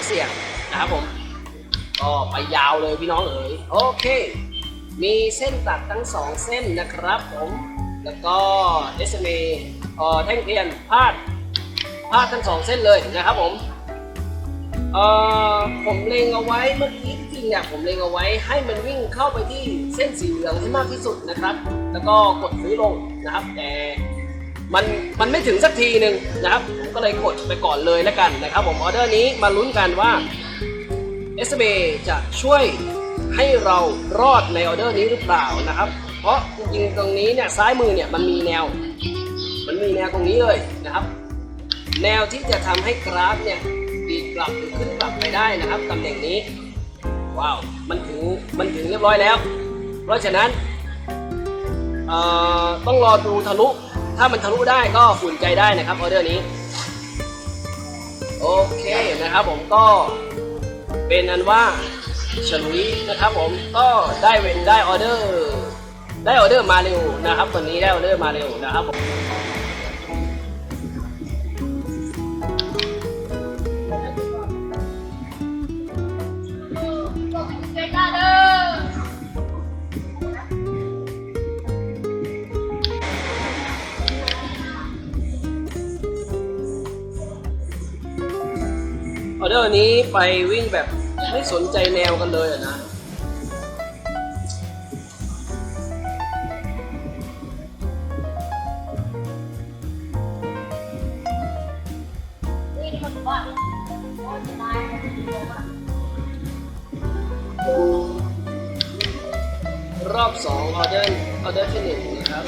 ต้องเสี่ยงนะครับผมก็ไปยาวเลยพี่น้องเอ๋ยโอเค มีเส้นตัดทั้งสองเส้นนะครับผม แล้วก็ SMA เอ่อแท่งเทียนพาดพาดทั้งสองเส้นเลยนะครับผมเอ่อผมเล็งเอาไว้เมื่อกี้จริงๆเนี่ยผมเล็งเอาไว้ให้มันวิ่งเข้าไปที่เส้นสีเหลืองให้มากที่สุดนะครับ แล้วก็กดซื้อลงนะครับแต่ มันมันไม่ถึงสักทีหนึ่งนะครับผมก็เลยกดไปก่อนเลยแล้วกันนะครับ ผมออเดอร์นี้มาลุ้นกันว่า SB จะช่วยให้เรารอดในออเดอร์นี้หรือเปล่านะครับ เพราะจริงๆตรงนี้เนี่ยซ้ายมือเนี่ยมันมีแนว มันมีแนวตรงนี้เลยนะครับ แนวที่จะทำให้กราฟเนี่ยดีกลับหรือขึ้นกลับไปได้นะครับตำแหน่งนี้ว้าวมันถึงมันถึงเรียบร้อยแล้ว เพราะฉะนั้นต้องรอดูทะลุ ถ้ามันทะลุได้ก็อุ่นใจได้นะครับออเดอร์นี้ โอเคนะครับผมก็เป็นอันว่าฉลุยนะครับผมก็ได้เว้นได้ออเดอร์ ได้ออเดอร์มาเร็วนะครับ วันนี้ได้ออเดอร์มาเร็วนะครับผม ออเดอร์นี้ไปวิ่งแบบไม่สนใจแนวกันเลยอะนะรอบสองออเดอร์ออเดอร์ที่หนึ่งนะครับ